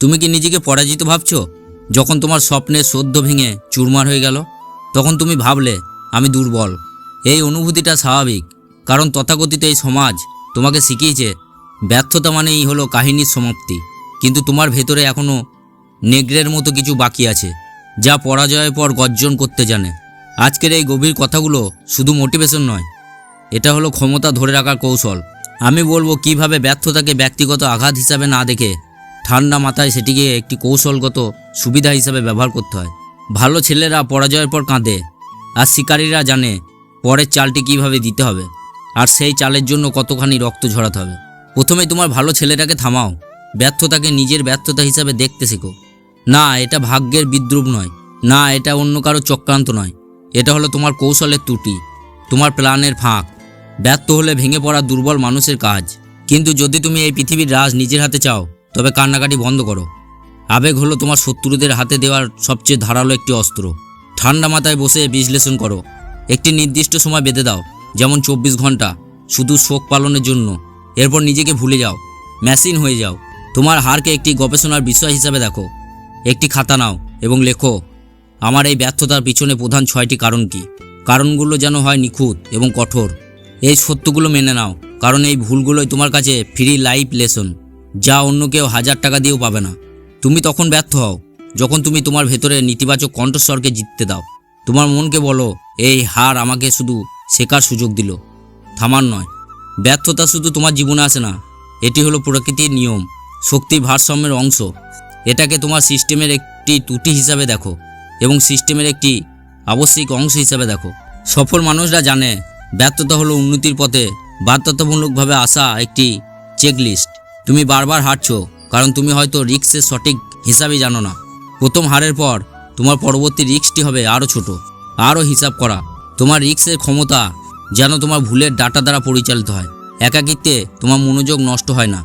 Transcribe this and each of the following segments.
তুমি কি নিজেকে পরাজিত ভাবছ? যখন তোমার স্বপ্নের সদ্য ভেঙে চুরমার হয়ে গেল, তখন তুমি ভাবলে, আমি দুর্বল। এই অনুভূতিটা স্বাভাবিক, কারণ তথাকথিত এই সমাজ তোমাকে শিখিয়েছে, ব্যর্থতা মানেই হলো কাহিনীর সমাপ্তি। কিন্তু তোমার ভেতরে এখনও নেগ্রের মতো কিছু বাকি আছে, যা পরাজয়ের পর গর্জন করতে জানে। আজকের এই গভীর কথাগুলো শুধু মোটিভেশন নয়, এটা হলো ক্ষমতা ধরে রাখার কৌশল। আমি বলব, কীভাবে ব্যর্থতাকে ব্যক্তিগত আঘাত হিসাবে না দেখে ঠান্ডা মাথায় সেটিকে একটি কৌশলগত সুবিধা হিসাবে ব্যবহার করতে হয়। ভালো ছেলেরা পরাজয়ের পর কাঁদে, আর শিকারীরা জানে পরের চালটি কীভাবে দিতে হবে, আর সেই চালের জন্য কতখানি রক্ত ঝরাতে হবে। প্রথমে তোমার ভালো ছেলেটাকে থামাও, ব্যর্থতাকে নিজের ব্যর্থতা হিসাবে দেখতে শেখো। না, এটা ভাগ্যের বিদ্রুপ নয়। না, এটা অন্য কারও চক্রান্ত নয়। এটা হলো তোমার কৌশলের ত্রুটি, তোমার প্ল্যানের ফাঁক। ব্যর্থ হলে ভেঙে পড়া দুর্বল মানুষের কাজ। কিন্তু যদি তুমি এই পৃথিবীর রাজ নিজের হাতে চাও তবে কান্নাকাটি বন্ধ করো। আবেগ হলো তোমার শত্রুদের হাতে দেওয়ার সবচেয়ে ধারালো একটি অস্ত্র। ঠান্ডা মাথায় বসে বিশ্লেষণ করো। একটি নির্দিষ্ট সময় বেঁধে দাও, যেমন চব্বিশ ঘণ্টা, শুধু শোক পালনের জন্য। এরপর নিজেকে ভুলে যাও মেশিন হয়ে যাও। তোমার হারকে একটি গবেষণার বিষয় হিসাবে দেখো। একটি খাতা নাও এবং লেখো, আমার এই ব্যর্থতার পিছনে প্রধান ছয়টি কারণ কি? কারণগুলো যেন হয় নিখুঁত এবং কঠোর। এই সত্যগুলো মেনে নাও, কারণ এই ভুলগুলোই তোমার কাছে ফ্রি লাইফ লেসন যা অন্য কেউ হাজার টাকা দিয়েও পাবে না। তুমি তখন ব্যর্থ হও। যখন তুমি তোমার ভেতরে নেতিবাচক কণ্ঠস্বরকে জিততে দাও। তোমার মনকে বলো, এই হার আমাকে শুধু শেখার সুযোগ দিল। থামার নয়। ব্যর্থতা শুধু তোমার জীবনে আসে না। এটি হলো প্রকৃতির নিয়ম। শক্তির ভারসাম্যের অংশ। এটাকে তোমার সিস্টেমের একটি ত্রুটি হিসাবে দেখো এবং সিস্টেমের একটি আবশ্যিক অংশ হিসাবে দেখো। সফল মানুষরা জানে, ব্যর্থতা হলো উন্নতির পথে বাধ্যতামূলকভাবে আসা একটি চেকলিস্ট তুমি বারবার হারছো কারণ তুমি হয়তো রিক্সের সঠিক হিসাবে জানো না। প্রথম হারের পর তোমার পরবর্তী রিক্সটি হবে আরও ছোট আরও হিসাব করা। তোমার রিক্সের ক্ষমতা যেন তোমার ভুলের ডাটা দ্বারা পরিচালিত হয়। একাকিত্বে তোমার মনোযোগ নষ্ট হয় না।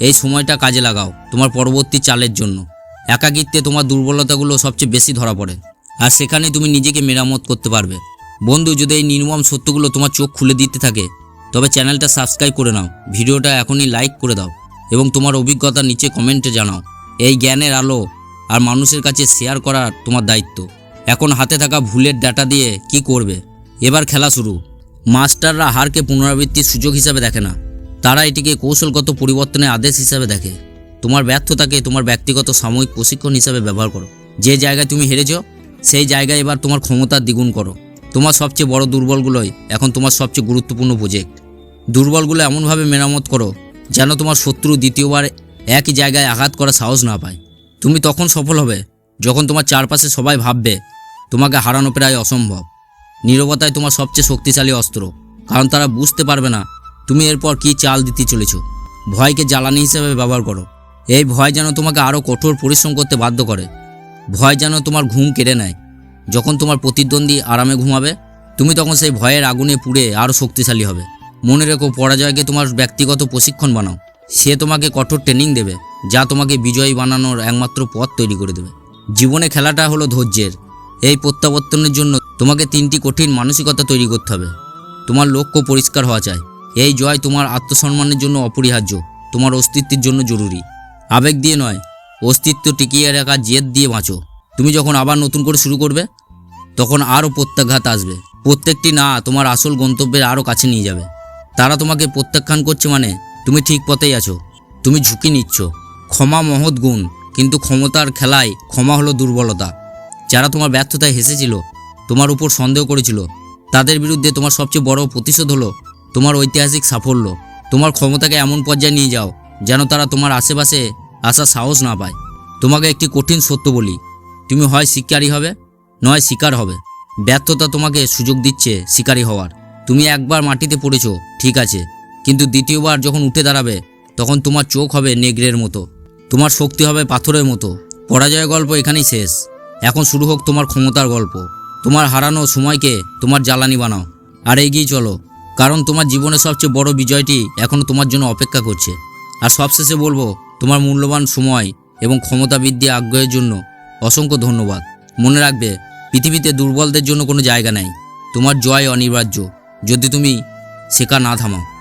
এই সময়টা কাজে লাগাও তোমার পরবর্তী চালের জন্য। একাকিত্বে তোমার দুর্বলতাগুলো সবচেয়ে বেশি ধরা পড়ে। আর সেখানে তুমি নিজেকে মেরামত করতে পারবে। বন্ধু, যদি এই নির্মম সত্যগুলো তোমার চোখ খুলে দিতে থাকে, তবে চ্যানেলটা সাবস্ক্রাইব করে নাও। ভিডিওটা এখনই লাইক করে দাও। এবং তোমার অভিজ্ঞতা নিচে কমেন্টে জানাও। এই জ্ঞানের আলো আর মানুষের কাছে শেয়ার করা তোমার দায়িত্ব। এখন হাতে থাকা ভুলের ডাটা দিয়ে কি করবে? এবার খেলা শুরু। মাস্টাররা হারকে পুনরাবৃত্তির সুযোগ হিসাবে দেখে না। তারা এটিকে কৌশলগত পরিবর্তনের আদেশ হিসাবে দেখে। তোমার ব্যর্থতাকে তোমার ব্যক্তিগত সাময়িক প্রশিক্ষণ হিসাবে ব্যবহার করো। যে জায়গায় তুমি হেরেছ, সেই জায়গায় এবার তোমার ক্ষমতা দ্বিগুণ করো। তোমার সবচেয়ে বড় দুর্বলগুলোই এখন তোমার সবচেয়ে গুরুত্বপূর্ণ প্রজেক্ট দুর্বলগুলো এমনভাবে মেরামত করো যেন তোমার শত্রু দ্বিতীয়বার একই জায়গায় আঘাত করার সাহস না পায়। তুমি তখন সফল হবে, যখন তোমার চারপাশে সবাই ভাববে, তোমাকে হারানো প্রায় অসম্ভব। নীরবতায় তোমার সবচেয়ে শক্তিশালী অস্ত্র, কারণ তারা বুঝতে পারবে না তুমি এরপর কী চাল দিতে চলেছ। ভয়কে জ্বালানি হিসেবে ব্যবহার করো। এই ভয় যেন তোমাকে আরও কঠোর পরিশ্রম করতে বাধ্য করে। ভয় যেন তোমার ঘুম কেড়ে নেয়। যখন তোমার প্রতিদ্বন্দ্বী আরামে ঘুমাবে, তুমি তখন সেই ভয়ের আগুনে পুড়ে আরও শক্তিশালী হবে। মনে রেখো পরাজয়কে তোমার ব্যক্তিগত প্রশিক্ষণ বানাও। সে তোমাকে কঠোর ট্রেনিং দেবে, যা তোমাকে বিজয়ী বানানোর একমাত্র পথ তৈরি করে দেবে। জীবনে খেলাটা হলো ধৈর্যের। এই প্রত্যাবর্তনের জন্য তোমাকে তিনটি কঠিন মানসিকতা তৈরি করতে হবে। তোমার লক্ষ্য পরিষ্কার হওয়া চাই। এই জয় তোমার আত্মসম্মানের জন্য অপরিহার্য, তোমার অস্তিত্বের জন্য জরুরি। আবেগ দিয়ে নয়, অস্তিত্ব টিকিয়ে রাখা, জেদ দিয়ে বাঁচো। তুমি যখন আবার নতুন করে শুরু করবে, তখন আরও প্রত্যাঘাত আসবে। প্রত্যেকটি না তোমার আসল গন্তব্যের আরও কাছে নিয়ে যাবে। তারা তোমাকে প্রত্যাখ্যান করছে মানে তুমি ঠিক পথেই আছো। তুমি ঝুঁকি নিচ্ছ। ক্ষমা মহৎ গুণ, কিন্তু ক্ষমতার খেলায় ক্ষমা হলো দুর্বলতা। যারা তোমার ব্যর্থতায় হেসেছিল, তোমার উপর সন্দেহ করেছিল, তাদের বিরুদ্ধে তোমার সবচেয়ে বড় প্রতিশোধ হলো তোমার ঐতিহাসিক সাফল্য। তোমার ক্ষমতাকে এমন পর্যায়ে নিয়ে যাও, যেন তারা তোমার আশেপাশে আসার সাহস না পায়। তোমাকে একটি কঠিন সত্য বলি, তুমি হয় শিকারী হবে, নয় শিকার হবে। ব্যর্থতা তোমাকে সুযোগ দিচ্ছে শিকারী হওয়ার। তুমি একবার মাটিতে পড়েছো, ঠিক আছে। কিন্তু দ্বিতীয়বার যখন উঠে দাঁড়াবে, তখন তোমার চোখ হবে নেগরের মতো, তোমার শক্তি হবে পাথরের মতো। পরাজয় গল্প এখানেই শেষ। এখন শুরু হোক তোমার ক্ষমতার গল্প। তোমার হারানো সময়কে তোমার জ্বালানি বানাও। আর এগিয়ে চলো, কারণ তোমার জীবনের সবচেয়ে বড় বিজয়টি এখনও তোমার জন্য অপেক্ষা করছে। আর সবশেষে বলব, তোমার মূল্যবান সময় এবং ক্ষমতা বৃদ্ধি আগ্রহের জন্য অসংখ্য ধন্যবাদ। মনে রাখবে, পৃথিবীতে দুর্বলদের জন্য কোনো জায়গা নেই। তোমার জয় অনিবার্য। যদি তুমি শেখা না থামাও।